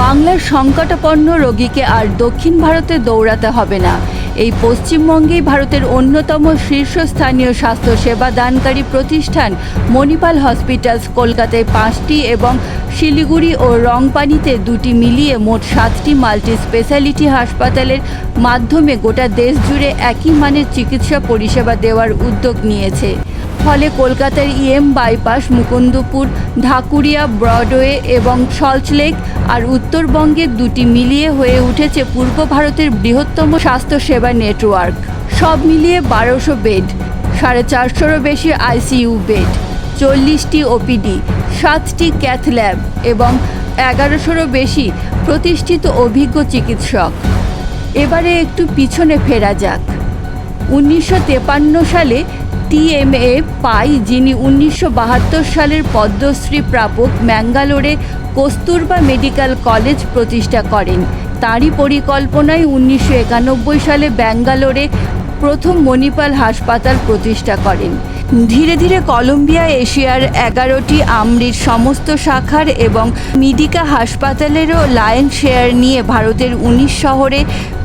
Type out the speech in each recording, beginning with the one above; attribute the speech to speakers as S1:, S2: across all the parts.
S1: বাংলার সংকটাপন্ন রোগীকে আর দক্ষিণ ভারতে দৌড়াতে হবে না। এই পশ্চিমবঙ্গেই ভারতের অন্যতম শীর্ষস্থানীয় স্বাস্থ্য সেবা দানকারী প্রতিষ্ঠান মণিপাল হসপিটালস কলকাতায় পাঁচটি এবং শিলিগুড়ি ও রংপানিতে দুটি মিলিয়ে মোট সাতটি মাল্টি স্পেশালিটি হাসপাতালের মাধ্যমে গোটা দেশ জুড়ে একই মানের চিকিৎসা পরিষেবা দেওয়ার উদ্যোগ নিয়েছে। ফলে কলকাতার EM bypass, Mukundapur, Dhakuria, Broadway এবং সল্টলেক আর উত্তরবঙ্গের দুটি মিলিয়ে হয়ে উঠেছে পূর্ব ভারতের বৃহত্তম স্বাস্থ্যসেবা নেটওয়ার্ক। সব মিলিয়ে বারোশো বেড, সাড়ে চারশোরও বেশি আইসিইউ বেড, চল্লিশটি ওপিডি, সাতটি ক্যাথ ল্যাব এবং এগারোশোরও বেশি প্রতিষ্ঠিত অভিজ্ঞ চিকিৎসক। এবারে একটু পিছনে ফেরা যাক। উনিশশো সালে টিএমএ পাই, যিনি উনিশশো বাহাত্তর সালের পদ্মশ্রী প্রাপক ম্যাঙ্গালোরে কস্তুরবা মেডিকেল কলেজ প্রতিষ্ঠা করেন। তাঁরই পরিকল্পনায় উনিশশো একানব্বই সালে ব্যাঙ্গালোরে প্রথম মণিপাল হাসপাতাল প্রতিষ্ঠা করেন। ধীরে ধীরে কলম্বিয়া, এশিয়ার এগারোটি আমরির সমস্ত শাখার এবং মিডিকা হাসপাতালেরও লায়ন শেয়ার নিয়ে ভারতের উনিশ শহরে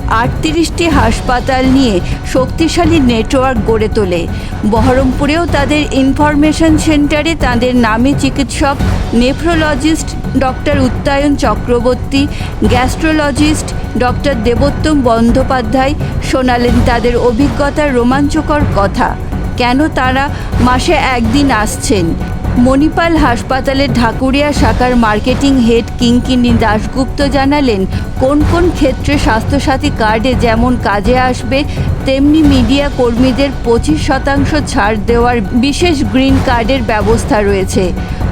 S1: আটত্রিশটি হাসপাতাল নিয়ে শক্তিশালী নেটওয়ার্ক গড়ে তোলে। বহরমপুরেও তাদের ইনফরমেশন সেন্টারে তাদের নামে চিকিৎসক, nephrologist doctor Uttayan Chakraborty, gastrologist doctor Debottam Bandyopadhyay শোনালেন তাদের অভিজ্ঞতার রোমাঞ্চকর কথা। কেন তারা মাসে একদিন আসছেন? মণিপাল হাসপাতালের ঢাকুরিয়া শাখার মার্কেটিং হেড কিঙ্কিনি দাশগুপ্ত জানালেন, কোন কোন ক্ষেত্রে স্বাস্থ্যসাথী কার্ডে যেমন কাজে আসবে, তেমনি মিডিয়া কর্মীদের পঁচিশ শতাংশ ছাড় দেওয়ার বিশেষ গ্রিন কার্ডের ব্যবস্থা রয়েছে।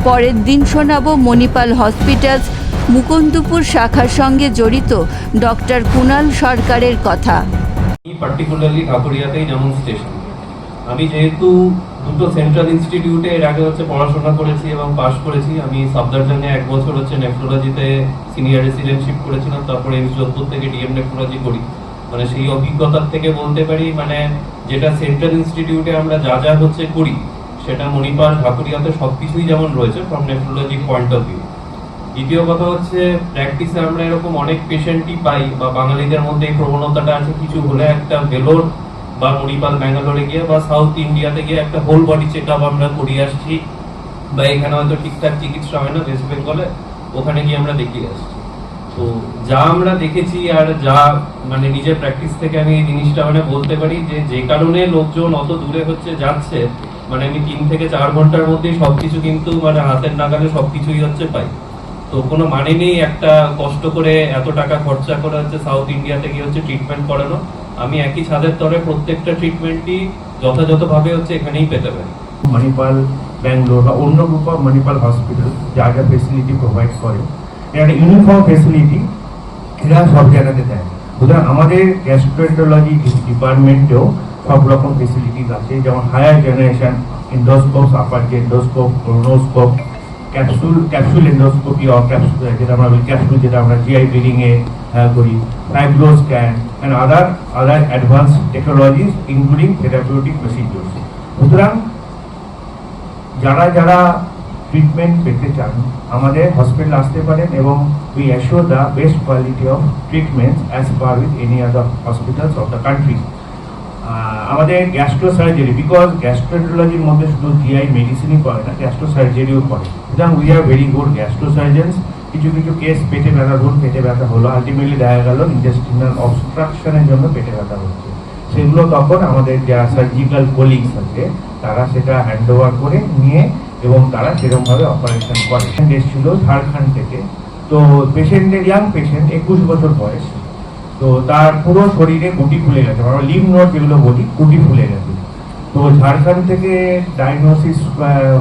S1: পরের দিন শোনাবো মণিপাল হসপিটালস, মুকুন্দপুর শাখার সঙ্গে জড়িত ডক্টর কুণাল সরকারের কথা।
S2: পার্টিকুলারলি ঠাকুরিয়াতেই যেমন স্টেশন আমি যেহেতু দুটো সেন্ট্রাল ইনস্টিটিউটে এর আগে হচ্ছে পড়াশোনা করেছি এবং পাশ করেছি। আমি সাবদার্জনে এক বছর হচ্ছে নেফ্রোলজিতে সিনিয়র রেসিডেন্টশিপ করেছিলাম, তারপরে এমস যোধপুর থেকে ডিএম নেফ্রোলজি করি। মানে সেই অভিজ্ঞতার থেকে বলতে পারি মানে যেটা সেন্ট্রাল ইনস্টিটিউটে আমরা যা যা হচ্ছে করি, সেটা মণিপাল ঠাকুরিয়াতে সব কিছুই যেমন রয়েছে from nephrology point of view দ্বিতীয় কথা হচ্ছে প্র্যাকটিসে আমরা এরকম অনেক পেশেন্টই পাই বা বাঙালিদের মধ্যে এই প্রবণতাটা আছে, কিছু হলে একটা ভেলোর বা মণিপাল ব্যাঙ্গালোরে গিয়ে বা সাউথ ইন্ডিয়াতে গিয়ে একটা হোল বডি চেক আপ আমরা করিয়ে আসছি। বা এখানে হয়তো ঠিকঠাক চিকিৎসা হয় না ওয়েস্ট বেঙ্গলে ওখানে গিয়ে আমরা দেখিয়ে আসছি। তো যা আমরা দেখেছি আর যা মানে নিজের প্র্যাকটিস থেকে আমি এই জিনিসটা মানে বলতে পারি যে যে কারণে লোকজন অত দূরে হচ্ছে যাচ্ছে মানে আমি তিন থেকে চার ঘণ্টার মধ্যেই সবকিছু কিন্তু মানে হাতের নাগালে সবকিছুই হচ্ছে পাই। তো কোনো মানে নেই একটা কষ্ট করে এত টাকা খরচা করে হচ্ছে সাউথ ইন্ডিয়াতে গিয়ে হচ্ছে ট্রিটমেন্ট করানো। আমি একই ছাদের তরে প্রত্যেকটা ট্রিটমেন্টই যথাযথভাবে হচ্ছে এখানেই পেতে পারি।
S3: মণিপাল, ব্যাঙ্গালোর বা অন্য গ্রুপ অফ মণিপাল হসপিটাল যা যা ফেসিলিটি প্রোভাইড করে একটা ইউনিফর্ম ফেসিলিটি এরা সব জায়গাতে দেয়। সুতরাং আমাদের গ্যাস্ট্রোএন্টারোলজি ডিপার্টমেন্টেও সব রকম ফেসিলিটিস আছে, যেমন হায়ার জেনারেশন এন্ডোস্কোপ আপার যে endoscope colonoscope capsule capsule endoscopy or capsule যেটা আমরা ক্যাপসুল যেটা আমরা জিআই এ করি fibroscan and other other advance technologies including therapeutic procedures সুতরাং, যারা যারা ট্রিটমেন্ট পেতে চান, আমাদের হসপিটাল আসতে পারেন এবং we assure the best quality of treatment as per with any other hospitals of the country আমাদের গ্যাস্ট্রো সার্জারি বিকজ গ্যাস্ট্রোন্টোলজির মধ্যে শুধু জিআই মেডিসিনই করে না গ্যাস্ট্রো সার্জারিও করে। সুতরাং we are very good gastro surgeons কিছু কিছু কেস পেটে ব্যথা, ধরুন পেটে ব্যথা হলো আলটিমেটলি দেখা গেল ইন্টেস্টিনাল অবস্ট্রাকশনের জন্য পেটে ব্যথা হচ্ছে। সেগুলো তখন আমাদের যারা সার্জিক্যাল কলিগস আছে, তারা সেটা হ্যান্ড ওভার করে নিয়ে এবং তারা সেরকমভাবে অপারেশন করে। এসেছিল ঝাড়খণ্ড থেকে। তো পেশেন্টের ইয়াং পেশেন্ট একুশ বছর বয়স। তো তার পুরো শরীরে গুটি ফুলে গেছে আমরা লিম নোট যেগুলো বলি, গুটি ফুলে গেছে। তো ঝাড়খণ্ড থেকে ডায়াগনোসিস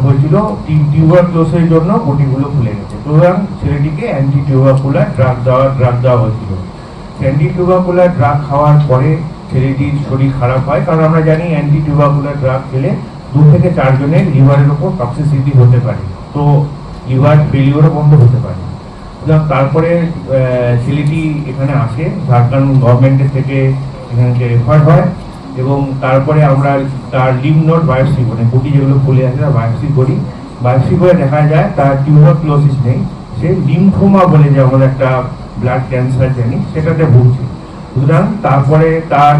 S3: হয়েছিল টিউবার ক্লোসের জন্য গুটিগুলো ফুলে গেছে। সুতরাং ছেলেটিকে অ্যান্টি টিউবাকুলার ড্রাগ দেওয়া ড্রাগ দেওয়া হয়েছিল। অ্যান্টি টিউবাকুলার ড্রাগ খাওয়ার পরে ছেলেটির শরীর খারাপ হয়, কারণ আমরা জানি অ্যান্টি টিউবাকুলার ড্রাগ খেলে দু থেকে চারজনের লিভারের ওপর টক্সিসিটি হতে পারে। তো লিভার ফেলিওরও বন্ধ হতে পারে। তারপরে ছেলেটি এখানে আসে, ঝাড়খণ্ড গভর্নমেন্টের থেকে এখানে রেফার হয়, এবং তারপরে আমরা তার লিম নোট বায়োপসি মানে গুটি যেগুলো ফুলে আছে বায়োপসি করি। বায়োপসি করে দেখা যায়, তার টিউবার ক্লোসিস নেই। সে লিম্ফোমা বলে যে আমাদের একটা ব্লাড ক্যান্সার জানি, সেটাতে ভুগছে। সুতরাং তারপরে তার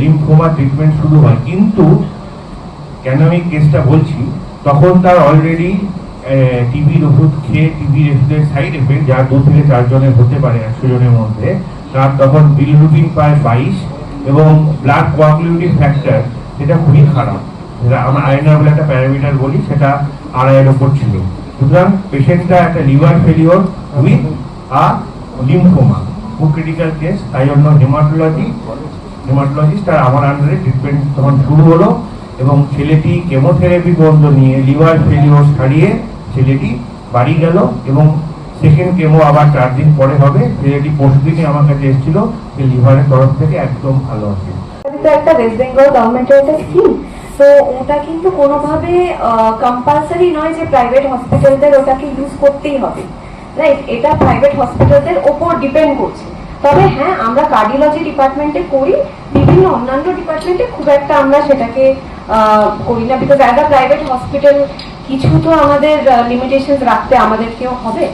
S3: লিম্ফোমা ট্রিটমেন্ট শুরু হয়। কিন্তু, কেন আমি কেসটা বলছি, তখন তার অলরেডি টিবির ওষুধ খেয়ে টিবির ওষুধের সাইড এফেক্ট যা দু থেকে চারজনের হতে পারে, একশো জনের মধ্যে। তার তখন বিলরুবিন প্রায় বাইশ এবং ব্লাড কোয়াগুলেটিভ ফ্যাক্টর যেটা খুবই খারাপ। যেটা আমরা আয়নার বলে একটা প্যারামিটার বলি, সেটা আড়াইয়ের ওপর ছিল। সুতরাং পেশেন্টটা একটা liver failure with a lymphoma খুব ক্রিটিক্যাল কেস তাই জন্য হেমাটোলজি হেমাটোলজিস্ট আর আমার আন্ডারে ট্রিটমেন্ট তখন শুরু হলো এবং ছেলেটি কেমোথেরাপি বন্ধ নিয়ে লিভার ফেলিওর ছাড়িয়ে ছেলেটি বাড়ি গেল এবং সেকেন্ড কেমো আবার চার দিন পরে হবে। ছেলেটি পরশু দিনই আমার কাছে এসেছিল যে লিভারের তরফ থেকে একদম ভালো আছে।
S4: ওয়েস্ট বেঙ্গল গভর্নমেন্টের তো ওটা কিন্তু কোনোভাবে কম্পালসারি নয় যে প্রাইভেট হসপিটালদের ওটাকে ইউজ করতেই হবে। রাইট এটা প্রাইভেট হসপিটালদের ওপর ডিপেন্ড করছে। তবে হ্যাঁ আমরা কার্ডিওলজি ডিপার্টমেন্টে করি, বিভিন্ন অন্যান্য ডিপার্টমেন্টে খুব একটা আমরা সেটাকে করি না। Because as a private hospital কিছু তো আমাদের লিমিটেশন রাখতে আমাদেরকেও হবে।